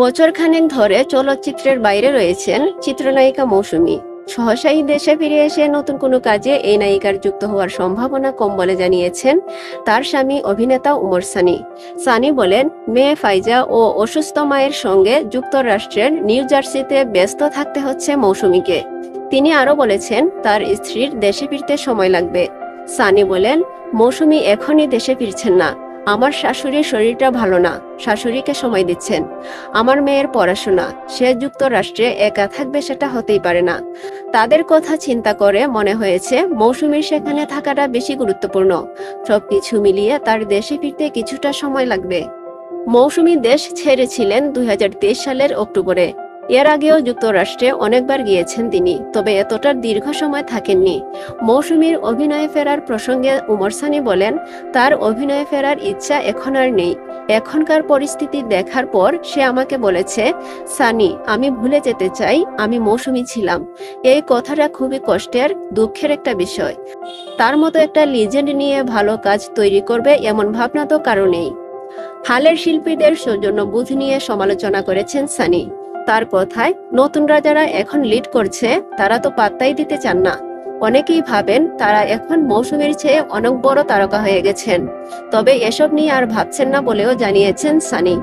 বছরখানেক ধরে চলচ্চিত্রের বাইরে রয়েছেন চিত্রনায়িকা মৌসুমী। সহসাই দেশে ফিরে এসে নতুন কোনো কাজে এই নায়িকার যুক্ত হওয়ার সম্ভাবনা কম বলে জানিয়েছেন তার স্বামী অভিনেতা উমর সানি। সানি বলেন, মেয়ে ফাইজা ও অসুস্থ মায়ের সঙ্গে যুক্তরাষ্ট্রের নিউ জার্সিতে ব্যস্ত থাকতে হচ্ছে মৌসুমীকে। তিনি আরও বলেছেন, তার স্ত্রীর দেশে ফিরতে সময় লাগবে। সানি বলেন, মৌসুমী এখনই দেশে ফিরছেন না। আমার শাশুড়ির শরীরটা ভালো না, শাশুড়িকে সময় দিচ্ছেন। আমার মেয়ের পড়াশোনা, সে যুক্তরাষ্ট্রে একা থাকবে সেটা হতেই পারে না। তাদের কথা চিন্তা করে মনে হয়েছে মৌসুমীর সেখানে থাকাটা বেশি গুরুত্বপূর্ণ। সবকিছু মিলিয়ে তার দেশে ফিরতে কিছুটা সময় লাগবে। মৌসুমী দেশ ছেড়েছিলেন দুই হাজার তেইশ সালের অক্টোবরে। এর আগেও যুক্তরাষ্ট্রে অনেকবার গিয়েছেন তিনি, তবে এতটা দীর্ঘ সময় থাকেননি। মৌসুমীর অভিনয়ে ফেরার প্রসঙ্গে উমর সানি বলেন, তার অভিনয়ে ফেরার ইচ্ছা এখন আর নেই। এখনকার পরিস্থিতি দেখার পর সে আমাকে বলেছে, সানি, আমি ভুলে যেতে চাই, আমি মৌসুমী ছিলাম। এই কথাটা খুবই কষ্টের, দুঃখের একটা বিষয়। তার মতো একটা লিজেন্ড নিয়ে ভালো কাজ তৈরি করবে এমন ভাবনা তো কারও নেই। হালের শিল্পীদের সৌজন্য বুধ নিয়ে সমালোচনা করেছেন সানি। তার কথায় নতুনরা যারা এখন লিড করছে, তারা তো পাত্তাই দিতে চান না। অনেকেই ভাবেন তারা এখন মৌসুমীর চেয়ে অনেক বড় তারকা হয়ে গেছেন। তবে এসব নিয়ে আর ভাবছেন না বলেও জানিয়েছেন সানি।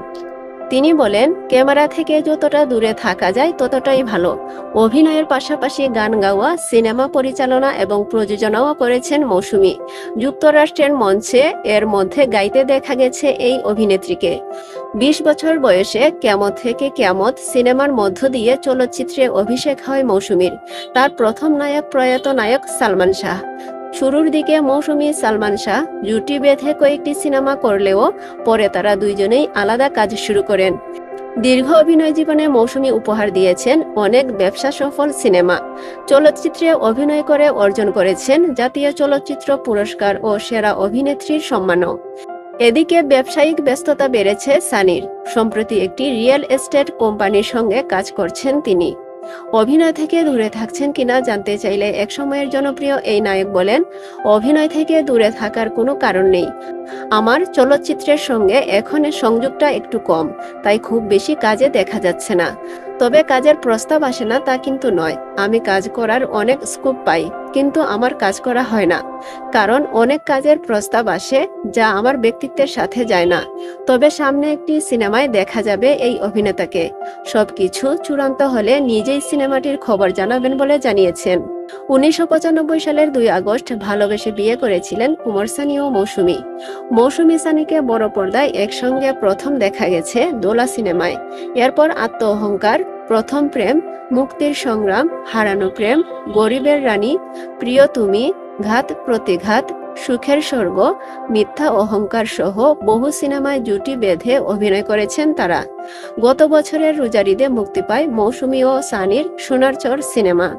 তিনি বলেন, ক্যামেরা থেকে যতটা দূরে থাকা যায় ততটাই ভালো। অভিনয়ের পাশাপাশি গান গাওয়া, সিনেমা পরিচালনা এবং প্রযোজনাও করেছেন মৌসুমী। যুক্তরাষ্ট্রের মঞ্চে এর মধ্যে গাইতে দেখা গেছে এই অভিনেত্রীকে। বিশ বছর বয়সে ক্যামত থেকে ক্যামত সিনেমার মধ্য দিয়ে চলচ্চিত্রে অভিষেক হয় মৌসুমীর। তার প্রথম নায়ক প্রয়াত নায়ক সালমান শাহ। শুরুর দিকে মৌসুমী সালমান শাহ জুটি বেঁধে কয়েকটি সিনেমা করলেও পরে তারা দুইজনেই আলাদা কাজ শুরু করেন। দীর্ঘ অভিনয় জীবনে মৌসুমি উপহার দিয়েছেন অনেক ব্যবসা সফল সিনেমা। চলচ্চিত্রে অভিনয় করে অর্জন করেছেন জাতীয় চলচ্চিত্র পুরস্কার ও সেরা অভিনেত্রীর সম্মানও। এদিকে ব্যবসায়িক ব্যস্ততা বেড়েছে সানির। সম্প্রতি একটি রিয়েল এস্টেট কোম্পানির সঙ্গে কাজ করছেন তিনি। অভিনয় থেকে দূরে থাকছেন কিনা জানতে চাইলে একসময়ের জনপ্রিয় এই নায়ক বলেন, অভিনয় থেকে দূরে থাকার কোনো কারণ নেই। আমার চলচ্চিত্রের সঙ্গে এখন সংযোগটা একটু কম, তাই খুব বেশি কাজে দেখা যাচ্ছে না। তবে কাজের প্রস্তাব আসে না তা কিন্তু নয়। আমি কাজ করার অনেক স্কোপ পাই, কিন্তু আমার কাজ করা হয় না। কারণ অনেক কাজের প্রস্তাব আসে, যা আমার ব্যক্তিত্বের সাথে যায় না। তবে সামনে একটি সিনেমায় দেখা যাবে এই অভিনেতাকে। সবকিছু চূড়ান্ত হলে নিজেই সিনেমাটির খবর জানাবেন বলে জানিয়েছেন। উনিশশো পঁচানব্বই সালের দুই আগস্ট ভালোবেসে বিয়ে করেছিলেন কুমার সানি ও মৌসুমী। মৌসুমী সানিকে বড় পর্দায় একসঙ্গে প্রথম দেখা গেছে দোলা সিনেমায়। এরপর আত্ম অহংকার প্রথম প্রেম, মুক্তির সংগ্রাম, হারানো প্রেম, গরিবের রানী প্রিয় তুমি ঘাত প্রতিঘাত, সুখের স্বর্গ, মিথ্যা অহংকার সহ বহু সিনেমায় জুটি বেঁধে অভিনয় করেছেন তারা। গত বছরের রোজারিদে মুক্তি পায় মৌসুমী ও সানির সোনারচর সিনেমা।